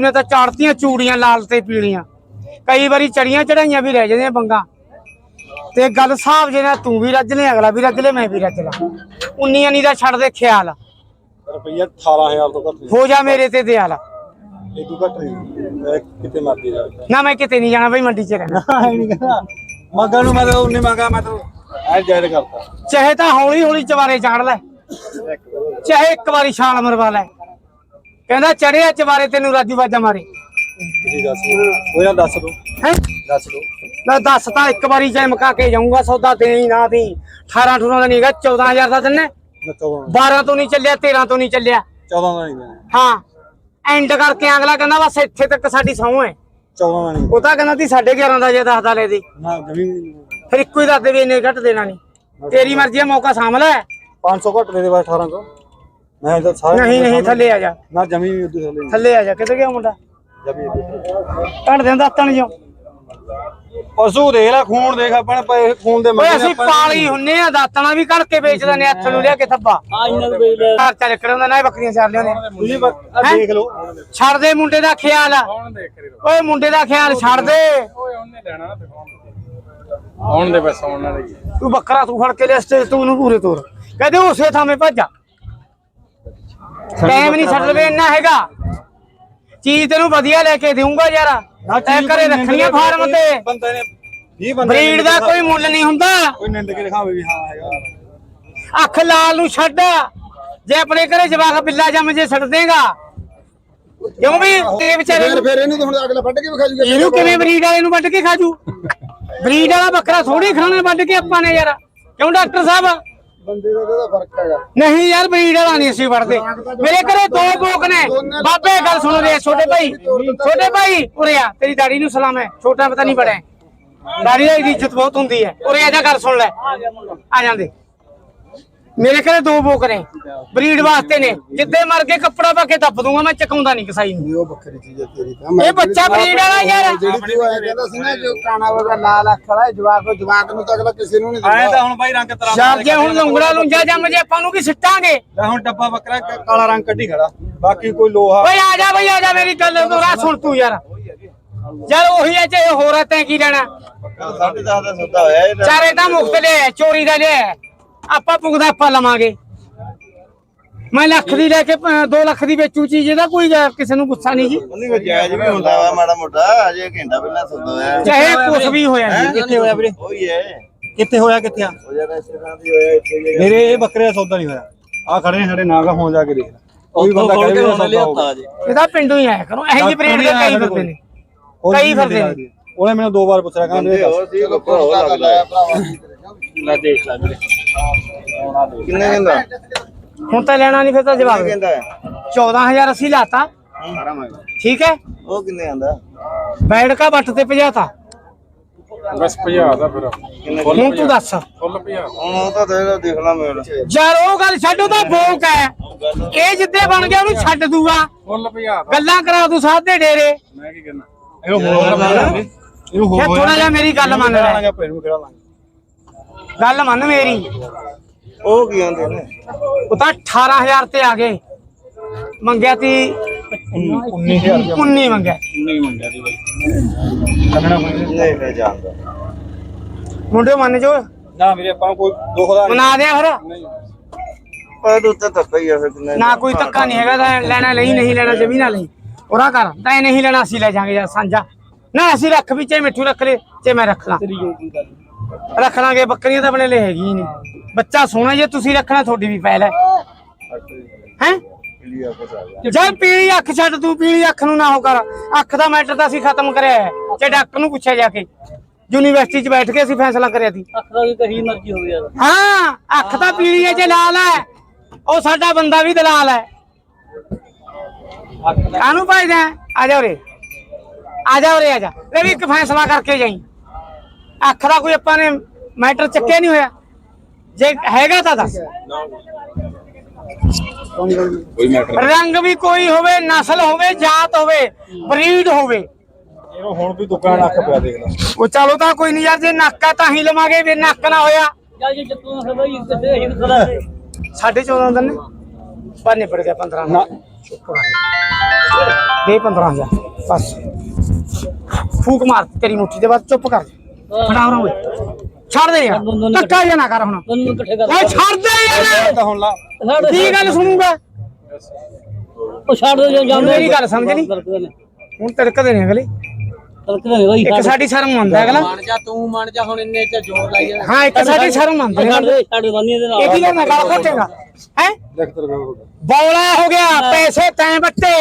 ਨੇ ਤਾਂ ਚਾੜਤੀਆਂ ਚੂੜੀਆਂ ਲਾਲ ਤੇ ਪੀਲੀਆਂ। ਕਈ ਵਾਰੀ ਚੜੀਆਂ ਚੜਾਈਆਂ ਵੀ ਰਹਿ ਜਾਂਦੀਆਂ ਬੰਗਾ। ਤੇ ਗੱਲ ਹਿਸਾਬ ਜੇ ਨਾਲ ਤੂੰ ਵੀ ਰੱਜ ਲੈ ਅਗਲਾ ਵੀ ਰੱਜ ਲੈ ਮੈਂ ਵੀ ਰੱਜ ਲਾ। ਉਨੀਆਂ ਨਹੀਂ ਦਾ ਛੱਡ ਦੇ ਖਿਆਲ। ਰੁਪਈਆ 18000 ਤੋਂ ਘੱਟ ਹੋ ਜਾ ਮੇਰੇ ਤੇ ਦਿਆਲ। ਇਹ ਤੂੰ ਘੱਟ ਨਹੀਂ। ਕਿਤੇ ਮਰਦੀ ਜਾ ਨਾ ਮੈਂ ਕਿਤੇ ਨਹੀਂ ਜਾਣਾ ਬਈ ਮੰਡੀ 'ਚ ਰਹਿਣਾ। ਹੈ ਨਹੀਂ ਕਹਿੰਦਾ। ਮੰਗਣ ਨੂੰ ਮੈਂ ਤਾਂ ਉਹਨੇ ਮੰਗਾ ਮੈਂ ਤਾਂ ਐ ਜਾਇਦ ਕਰਤਾ। ਚਾਹੇ ਤਾਂ ਹੌਲੀ ਹੌਲੀ ਚਵਾਰੇ ਚਾੜ ਲੈ। ਚਾਹੇ ਇੱਕ ਵਾਰੀ ਛਾਲ ਮਰਵਾ ਲੈ। ਕਹਿੰਦਾ ਚੜਿਆ ਚਵਾਰੇ ਤੈਨੂੰ ਰਾਜੂ ਬਾਜਾ ਮਾਰੇ। ਤੁਸੀਂ ਦੱਸ ਉਹ ਜਾਂ ਦੱਸ ਦੋ ਹੈ? ਦੱਸ ਦੋ ਮੈਂ ਦੱਸ ਤਾਂ ਇੱਕ ਵਾਰੀ ਚਾਹੇ ਮੁਕਾ ਕੇ ਜਾਊਂਗਾ ਸੌਦਾ ਦੇ ਹੀ ਨਾ ਦੀ 18 18 ਦਾ ਨਹੀਂਗਾ 14000 ਦਾ ਦਿੰਨੇ। ਮੈਂ 14 12 ਤੋਂ ਨਹੀਂ ਚੱਲਿਆ 13 ਤੋਂ ਨਹੀਂ ਚੱਲਿਆ। 14 ਦਾ ਨਹੀਂ ਦੇਣਾ। ਹਾਂ ਐਂਡ ਕਰਕੇ ਅਗਲਾ ਕਹਿੰਦਾ ਬਸ ਇੱਥੇ ਤੱਕ ਸਾਡੀ ਸਹੁੰ ਹੈ। 14 ਦਾ ਨਹੀਂ ਉਹ ਤਾਂ ਕਹਿੰਦਾ ਤੀ 11.5 ਦਾ ਜੇ ਦੱਸਦਾ ਲੈ ਦੀ। ਨਾ ਜ਼ਮੀਨ ਫਿਰ ਇੱਕੋ ਹੀ ਦੱਸਦੇ ਵੀ ਇੰਨੇ ਘੱਟ ਦੇਣਾ ਨਹੀਂ ਤੇਰੀ ਮਰਜ਼ੀ ਹੈ ਮੌਕਾ ਸਾਂਭ ਲੈ। 500 ਘੱਟ ਦੇ ਦੇ ਬਸ 18 ਤੋਂ ਮੈਂ ਤਾਂ ਸਾਰੇ ਨਹੀਂ ਨਹੀਂ ਥੱਲੇ ਆ ਜਾ। ਨਾ ਜ਼ਮੀਨ ਵੀ ਉੱਧਰ ਥੱਲੇ ਥੱਲੇ ਆ ਜਾ ਕਿੱਥੇ ਗਿਆ ਮੁੰਡਾ? ਜ਼ਮੀਨ ਕੱਢ ਦਿੰਦਾ ਤਣ ਜਿਉ। ਪਸ਼ੂ ਦੇਖ ਲੈ ਖੂਨ ਦੇਖ ਆਪਣੇ ਪਏ ਖੂਨ ਦੇ ਓਏ ਅਸੀਂ ਪਾਲੀ ਹੁੰਨੇ ਆ ਦਾਤਣਾ ਵੀ ਕੱਢ ਕੇ ਵੇਚਦੇ ਨੇ ਹੱਥ ਨੂੰ ਲਿਆ ਕੇ ਥੱਬਾ। ਆ ਇਹਨਾਂ ਨੂੰ ਵੇਚ ਘਰ ਚੱਲ ਕਰਾਉਂਦਾ ਨਾ ਬੱਕਰੀਆਂ ਚਾਰ ਲਿਆਉਂਦੇ। ਤੁਸੀਂ ਬਸ ਆਹ ਹੈਂ? ਦੇਖ ਲਓ। ਛੱਡ ਦੇ ਮੁੰਡੇ ਦਾ ਖਿਆਲ। ਓਏ ਮੁੰਡੇ ਦਾ ਖਿਆਲ ਛੱਡ ਦੇ। ਓਏ ਉਹਨੇ ਲੈਣਾ ਨਾ ਦਿਖਾਉਣ ਆਉਣ ਦੇ ਬਸ ਆਉਣ ਵਾਲੇ ਹੀ ਆ। ਤੂੰ ਬੱਕਰਾ ਤੂੰ ਫੜ ਕੇ ਲਿਆ ਸਟੇਜ ਤੂੰ ਉਹਨੂੰ ਪੂਰੇ ਤੋਰ। ਕਹਦੇ ਉਸੇ ਥਾਵੇਂ ਭੱਜਾ ਟਾਈਮ ਨਹੀਂ ਛੱਡ ਲਵੇ ਇੰਨਾ ਹੈਗਾ। ਚੀਜ਼ ਤੈਨੂੰ ਵਧੀਆ ਲੈ ਕੇ ਦੇਊਂਗਾ ਯਾਰ। ਤੈ ਘਰੇ ਰੱਖਣੀਆਂ ਫਾਰਮ ਤੇ। ਬੰਦੇ ਨੇ 20 ਬੰਦੇ ਬਰੀਡ ਦਾ ਕੋਈ ਮੁੱਲ ਨਹੀਂ ਹੁੰਦਾ। ਕੋਈ ਨਿੰਦ ਕੇ ਦਿਖਾਵੇ ਵੀ ਹਾਂ ਹੈਗਾ। ਅੱਖ ਲਾਲ ਨੂੰ ਛੱਡ। ਜੇ ਆਪਣੇ ਘਰੇ ਜਵਾਕ ਬਿੱਲਾ ਜੰਮ ਜੇ ਛੱਡ ਦੇਗਾ। ਕਿਉਂ ਵੀ ਇਹ ਵਿਚਾਰੇ ਨੂੰ- ਫਿਰ ਇਹਨੂੰ ਤਾਂ ਹੁਣ ਅਗਲਾ ਵੱਢ ਕੇ ਜੂਗਾ ਇਹਨੂੰ ਕਿਵੇਂ ਬਰੀਡ ਵਾਲੇ ਨੂੰ ਵੱਢ ਕੇ ਖਾਜੂ? ਬਰੀਡ ਵਾਲਾ ਬੱਕਰਾ ਥੋੜੀ ਖਾਣੇ ਵੱਢ ਕੇ ਆਪਾਂ ਨੇ ਯਾਰ। ਕਿਉਂ ਡਾਕਟਰ ਸਾਹਿਬ? ਬੰਦੇ ਦਾ ਇਹਦਾ ਫ਼ਰਕ ਹੈਗਾ? ਨਹੀਂ ਯਾਰ ਬਰੀਡ ਵਾਲਾ ਨਹੀਂ ਅਸੀਂ ਵੜਦੇ ਮੇਰੇ ਘਰੇ ਦੋ ਬੋਕ ਨੇ। ਬਾਬੇ ਗੱਲ ਸੁਣ ਰਹੇ ਛੋਟੇ ਭਾਈ। ਛੋਟੇ ਭਾਈ ਉਰੇ ਆ ਤੇਰੀ ਦਾੜੀ ਨੂੰ ਸਲਾਮ ਹੈ। ਛੋਟਾ ਪਤਾ ਨਹੀਂ ਬੜਾ ਦਾੜੀ ਦੀ ਇੱਜ਼ਤ ਬਹੁਤ ਹੁੰਦੀ ਹੈ। ਉਰੇ ਆ ਜਾ ਗੱਲ ਸੁਣ ਲੈ। ਆ ਜਾਂਦੇ। ਮੇਰੇ ਘਰੇ ਦੋ ਬੋਕ ਨੇ ਬਰੀਡ ਵਾਸਤੇ ਨੇ। ਜਿੱਦੇ ਮਰ ਕੇ ਕੱਪੜਾ ਪਾ ਕੇ ਦੱਬ ਦੂੰਗਾ ਮੈਂ ਚਕਾਉਂਦਾ ਨਹੀਂ ਕਸਾਈ ਨੂੰ। ਉਹ ਬੱਕਰੀ ਚੀਜ਼ ਹੈ ਤੇਰੀ ਤਾਂ। ਇਹ ਬੱਚਾ ਬਰੀਡ ਵਾਲਾ ਯਾਰ। ਜਿਹੜੀ ਤੂੰ ਐ ਕਹਿੰਦਾ ਸੀ ਨਾ ਜੋ ਕਾਣਾ ਵਗਾ ਲਾਲ ਅੱਖ ਵਾਲਾ ਜਵਾਕ ਉਹ ਜਵਾਕ ਨੂੰ ਤਾਂ ਅਗਲਾ ਕਿਸੇ ਨੂੰ ਨਹੀਂ ਆਏ ਦਿੰਦਾ ਤਾਂ ਹੁਣ ਬਾਈ ਰੰਗ ਤਰਾ ਯਾਰ ਜੇ ਹੁਣ ਲੰਗੜਾ ਲੁੰਜਾ ਜੰਮ ਜੇ ਆਪਾਂ ਨੂੰ ਕੀ ਸਿੱਟਾਂਗੇ? ਲੈ ਹੁਣ ਡੱਬਾ ਬੱਕਰਾ ਕਾਲਾ ਰੰਗ ਕੱਢੀ ਖੜਾ। ਬਾਕੀ ਕੋਈ ਲੋਹਾ ਓਏ ਆ ਜਾ ਬਈ ਆ ਜਾ ਮੇਰੀ ਗੱਲ ਦੋਰਾ ਸੁਣ ਤੂੰ ਯਾਰ। ਯਾਰ ਉਹੀ ਹੈ ਜੇ ਹੋਰ ਤੈਂ ਕੀ ਲੈਣਾ? 10.5 ਦਾ ਸੌਦਾ ਹੋਇਆ ਇਹ ਚਾਰੇ ਤਾਂ ਮੁਫਤ ਲਿਆ ਚੋਰੀ ਦਾ ਲਿਆ ਆਪਾਂ ਪੁਗਦਾ ਆਪਾਂ ਲਵਾਂਗੇ। ਮੈਂ ਲੱਖ ਦੀ ਲੈ ਕੇ 2 ਲੱਖ ਦੀ ਵੇਚੂ ਚੀਜ਼ ਇਹਦਾ ਕੋਈ ਕਿਸੇ ਨੂੰ ਗੁੱਸਾ ਨਹੀਂ ਜੀ। ਨਹੀਂ ਜਾਇਜ਼ ਵੀ ਹੁੰਦਾ ਵਾ ਮਾੜਾ ਮੋਟਾ ਅਜੇ ਘੰਟਾ ਪਹਿਲਾਂ ਸੌਦਾ ਹੋਇਆ। ਚਾਹੇ ਕੁਛ ਵੀ ਹੋਇਆ। ਜੀ ਕਿੱਥੇ ਹੋਇਆ ਵੀਰੇ? ਉਹੀ ਹੈ ਕਿੱਥੇ ਹੋਇਆ ਕਿੱਥੇ ਆ? ਮੇਰੇ ਇਹ ਬੱਕਰੇ ਦਾ ਸੌਦਾ ਨਹੀਂ ਹੋਇਆ। ਆ ਖੜੇ ਨੇ ਸਾਡੇ ਨਾਗਾ ਹੋਂ ਜਾ ਕੇ ਦੇਖ। ਕੋਈ ਬੰਦਾ ਕਹੇ ਵੀ ਸੌਦਾ ਹੋ ਗਿਆ ਇਹਦਾ ਪਿੰਡੋਂ ਹੀ ਆਇਆ ਕਰੋ। ਇਹੋ ਜਿਹੇ ਬਰੀਡ ਦੇ ਕਈ ਫਿਰਦੇ ਨੇ। ਕਈ ਫਿਰਦੇ ਨਹੀਂ ਉਹਨੇ ਮੈਨੂੰ ਦੋ ਵਾਰ ਪੁੱਛਿਆ ਕਹਿੰਦਾ ਮੇਰੇ ਲੈ ਦੇਖ ਲੈ ਵੀਰੇ। ਕਿੰਨੇ ਕਹਿੰਦਾ? ਹੁਣ ਤਾਂ ਲੈਣਾ ਨਹੀਂ ਫਿਰ ਤਾਂ ਜਵਾਬ। ਦੇ। ਕਹਿੰਦਾ 14000 ਅਸੀਂ ਲਾਤਾ। ਠੀਕ ਹੈ? ਉਹ ਕਿੰਨੇ ਆਂਦਾ? ਬੈਠ ਕਾ ਬੱਟ ਤੇ ਭਜਾਤਾ। ਬਸ ਭਜਾ ਦਾ ਫਿਰ ਹੁਣ ਤੂੰ ਦੱਸ। ਫੁੱਲ ਭਜਾ। ਹੁਣ ਉਹ ਤਾਂ ਦੇਖ ਦੇਖ ਲਾ ਮੇਲ। ਯਾਰ ਉਹ ਗੱਲ ਛੱਡੋ ਤਾਂ ਬੋਕ ਹੈ। ਇਹ ਜਿੱਦੇ ਬਣ ਗਿਆ ਉਹਨੂੰ ਛੱਡ ਦੂਗਾ। ਫੁੱਲ ਭਜਾ ਦਾ ਗੱਲਾਂ ਕਰਾ ਤੂੰ ਸਾਦੇ ਡੇਰੇ। ਮੈਂ ਕੀ ਕਹਿਣਾ ਇਹਨੂੰ ਹੋਰ ਇਹਨੂੰ ਇਹ ਥੋੜਾ ਜਿਹਾ ਮੇਰੀ ਗੱਲ ਮੰਨ ਲੈ। ਲਾਂਗੇ ਪੈਰ ਨੂੰ ਕਿਹੜਾ ਲਾਂਗੇ ਗੱਲ ਮੰਨ ਮੇਰੀ। ਉਹ ਕੀ ਆਂਦੇ ਨੇ? ਉਹ ਤਾਂ 18000 ਤੇ ਆ ਗਏ। ਮੰਗਿਆ ਤੀ 19000 19 ਮੰਗਿਆ। ਨਹੀਂ ਮੰਗਿਆ ਦੀ ਬਾਈ ਲੱਗਣਾ ਕੋਈ ਨਹੀਂ। ਫੇ ਜਾਂਦਾ ਮੁੰਡੇ ਮੰਨ ਜੋ। ਨਾ ਵੀਰੇ ਆਪਾਂ ਕੋਈ ਦੁੱਖ ਦਾ ਮਨਾ ਦਿਆ ਫਿਰ। ਪਰ ਉੱਤੇ ਧੱਕਾ ਹੀ ਆ ਫਿਰ ਨਾ ਕੋਈ ਧੱਕਾ ਨਹੀਂ ਹੈਗਾ ਤਾਂ ਲੈਣਾ ਲਈ ਨਹੀਂ ਲੈਣਾ ਜਮੀ ਨਾ ਲਈ। ਉਹਦਾ ਕਰ ਤਾਂ ਇਹ ਨਹੀਂ ਲੈਣਾ ਅਸੀਂ ਲੈ ਜਾਾਂਗੇ ਯਾਰ ਸਾਂਝਾ। ਨਾ ਅਸੀਂ ਰੱਖ ਵੀ ਚਾਹੇ ਮਿੱਠੂ ਰੱਖ ਲੈ ਚਾਹੇ ਮੈਂ ਰੱਖ ਲਾਂ। ਰੱਖ ਲਾਂਗੇ ਬੱਕਰੀਆਂ ਤਾਂ ਆਪਣੇ ਲਈ ਹੈਗੀ ਨਹੀਂ। ਬੱਚਾ ਸੋਹਣਾ ਜੇ ਤੁਸੀਂ ਰੱਖਣਾ ਤੁਹਾਡੀ ਵੀ ਪਹਿਲ ਹੈ। ਹੈ? ਜਦ ਪੀਲੀ ਅੱਖ ਛੱਡ ਤੂੰ ਪੀਲੀ ਅੱਖ ਨੂੰ ਨਾ ਹੋ ਕਰ। ਅੱਖ ਦਾ ਮੈਟਰ ਤਾਂ ਅਸੀਂ ਖਤਮ ਕਰਿਆ ਹੈ। ਜੇ ਡਾਕਟਰ ਨੂੰ ਪੁੱਛਿਆ ਜਾ ਕੇ ਯੂਨੀਵਰਸਿਟੀ 'ਚ ਬੈਠ ਕੇ ਅਸੀਂ ਫੈਸਲਾ ਕਰਿਆ ਸੀ। ਅੱਖ ਦਾ ਵੀ ਕਹੀ ਮਰਜ਼ੀ ਹੋਵੇ ਯਾਰ। ਹਾਂ ਅੱਖ ਤਾਂ ਪੀਲੀ ਹੈ ਜੇ ਲਾਲ ਹੈ। ਉਹ ਸਾਡਾ ਬੰਦਾ ਵੀ ਦਲਾਲ ਹੈ। ਕਾਹਨੂੰ ਭਾਈਦਾ ਆ ਜਾ ਉਰੇ। ਆ ਜਾ ਉਰੇ ਆ ਜਾ। ਲੈ ਵੀ ਇੱਕ ਫੈਸਲਾ ਕਰਕੇ ਜਾਈ। ਅੱਖ ਦਾ ਕੋਈ ਆਪਾਂ ਨੇ ਮੈਟਰ ਚੱਕਿਆ ਨਹੀਂ ਹੋਇਆ। ਜੇ ਹੈਗਾ ਤਾਂ ਦੱਸ। ਕੋਈ ਮੈਟਰ ਰੰਗ ਵੀ ਕੋਈ ਹੋਵੇ ਨਸਲ ਹੋਵੇ ਜਾਤ ਹੋਵੇ ਬਰੀਡ ਹੋਵੇ। ਇਹਨੂੰ ਹੁਣ ਵੀ ਦੁਕਾਨ ਨੱਕ ਪਿਆ ਦੇਖ ਲੈ। ਉਹ ਚਲੋ ਤਾਂ ਕੋਈ ਨਹੀਂ ਯਾਰ ਜੇ ਨੱਕ ਆ ਤਾਂ ਹੀ ਲਵਾਂਗੇ ਵੀ ਨੱਕ ਨਾ ਹੋਇਆ। ਸਾਢੇ 14 ਦਿਨ ਪਰ ਨਿਬੜ ਗਿਆ 15 ਨਾ। ਦੇ 15000 ਬਸ। ਫੂਕ ਮਾਰ ਤੇਰੀ ਮੁੱਠੀ ਦੇ ਬਾਅਦ ਚੁੱਪ ਕਰ ਫੜਾ ਰਹਾ ਓਏ ਛੱਡ ਦੇ ਯਾਰ। ਧੱਕਾ ਜਿਹਾ ਨਾ ਕਰ ਹੁਣ। ਦੋਨੋਂ ਇਕੱਠੇ ਕਰ ਓਏ ਛੱਡ ਦੇ ਯਾਰ। ਤਾਂ ਹੁਣ ਲਾ। ਕੀ ਗੱਲ ਸੁਣੂਗਾ? ਉਹ ਛੱਡ ਦੇ ਜਾਂ ਜਾਂਦੇ ਮੇਰੀ ਗੱਲ ਸਮਝ ਨੀ। ਤਲਕਦੇ ਨੇ। ਹੁਣ ਤੜਕਦੇ ਨੇ ਅਗਲੇ। ਤਲਕਦੇ ਨੇ ਬਈ ਇੱਕ ਸਾਡੀ ਸ਼ਰਮ ਮੰਨਦਾ ਅਗਲਾ। ਮਨ ਜਾ ਤੂੰ ਮਨ ਜਾ ਹੁਣ ਇੰਨੇ ਚ ਜ਼ੋਰ ਲਾਈ ਜਾ ਹਾਂ ਇੱਕ ਸਾਡੀ ਸ਼ਰਮ ਮੰਨਦੇ। ਛੱਡ ਦੇ ਛੱਡ ਬੰਨੀ ਦੇ ਇਹ ਨਾਲ। ਕੀ ਕਰਨਾ ਗਾਲ ਘੋਟੇਗਾ ਹੈ? ਦੇਖ ਤੇਰੇ ਕੋਲ ਬੌਲਾ ਹੋ ਗਿਆ ਪੈਸੇ ਤੈਂ ਬੱਟੇ।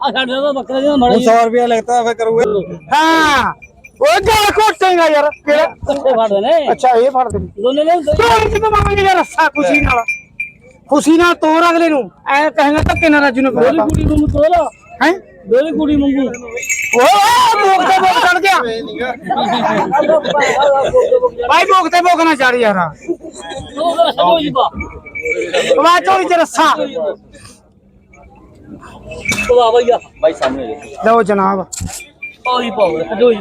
ਆ ਛੱਡ ਦੇ ਬੱਕਰੇ ਦੀ ਮੜੀ 100 ਰੁਪਏ ਲੱਗਦਾ ਫੇ ਕਰੂਗੇ। ਹਾਂ। ਓਏ ਗਾਲ ਘੋਟੇਗਾ ਯਾਰ ਕਿਹੜਾ ਇਕੱਠੇ ਫੜਦੇ ਨੇ ਅੱਛਾ ਇਹ ਫੜ ਦੇ ਦੋਨੇ ਨੇ ਤੋਰ ਕੇ ਮੰਗਾਂਗੇ ਯਾਰ ਰੱਸਾ ਖੁਸ਼ੀ ਨਾਲ ਖੁਸ਼ੀ ਨਾਲ ਤੋਰ ਅਗਲੇ ਨੂੰ ਐ ਕਹਾਂਗਾ ਧੱਕੇ ਨਾਲ ਰਾਜੂ ਨੂੰ ਦੋਲੀ ਕੁੜੀ ਨੂੰ ਤੋਲਾ ਹੈ ਦੋਲੀ ਕੁੜੀ ਮੰਗੂ ਓਏ ਮੋਕ ਤੇ ਮੋਕ ਚੜ ਗਿਆ ਭਾਈ ਮੋਕ ਤੇ ਮੋਕ ਨਾ ਚੜ ਯਾਰ ਉਹ ਕਰ ਛੱਡੋ ਜੀ ਬਾ ਵਾ ਚੋਰੀ ਚ ਰੱਸਾ ਉਹ ਆ ਭਈਆ ਬਾਈ ਸਾਹਮਣੇ ਲਓ ਜਨਾਬ ਪਾਓ ਜੀ ਪਾਓ ਛੱਡੋ ਜੀ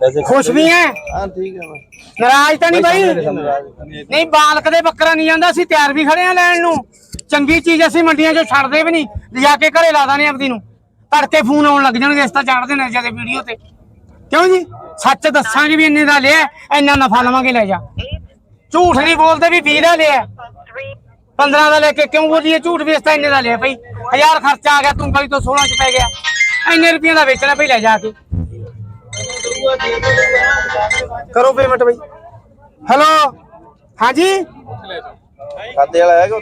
ਖੁਸ਼ ਵੀ ਐ ਹਾਂ? ਠੀਕ ਹੈ ਮੈਂ ਨਾਰਾਜ਼ ਤਾਂ ਨਹੀਂ ਬਾਈ? ਨਹੀਂ ਬਾਲਕ ਦੇ ਬੱਕਰਾ ਨਹੀਂ ਜਾਂਦਾ ਅਸੀਂ ਤਿਆਰ ਵੀ ਖੜੇ ਆ ਲੈਣ ਨੂੰ। ਚੰਗੀ ਚੀਜ਼ ਅਸੀਂ ਮੰਡੀਆਂ 'ਚੋਂ ਛੱਡਦੇ ਵੀ ਨਹੀਂ। ਲਿਜਾ ਕੇ ਘਰੇ ਲਾ ਦਾਨੇ ਆਪਦੀ ਨੂੰ। ਤੜਕੇ ਫੋਨ ਆਉਣ ਲੱਗ ਜਾਣਗੇ ਇਸ ਤਾਂ ਚਾੜਦੇ ਨੇ ਜਦੇ ਵੀਡੀਓ ਤੇ। ਕਿਉਂ ਜੀ? ਸੱਚ ਦੱਸਾਂਗੇ ਵੀ ਇੰਨੇ ਦਾ ਲਿਆ ਇੰਨਾ ਨਫਾ ਲਵਾਂਗੇ ਲੈ ਜਾ। ਝੂਠ ਨਹੀਂ ਬੋਲਦੇ ਵੀ 20 ਦਾ ਲਿਆ। 15 ਦਾ ਲੈ ਕੇ ਕਿਉਂ ਬੋਲੀਏ? ਝੂਠ ਵੇਚਦਾ ਤਾਂ ਇੰਨੇ ਦਾ ਲਿਆ ਭਾਈ ਹਜ਼ਾਰ ਖਰਚਾ ਆ ਗਿਆ ਤੂੰ ਭਾਈ ਤੋਂ 16 ਚ ਪੈ ਗਿਆ। ਇੰਨੇ ਰੁਪਈਆਂ ਦਾ ਵੇਚਣਾ ਭਾਈ ਲੈ ਜਾ ਕੇ। ਕਰੋ ਪੇਮੈਂਟ ਬਈ। ਹੈਲੋ ਹਾਂਜੀ? ਖਾਤੇ ਵਾਲਾ ਹੈਗਾ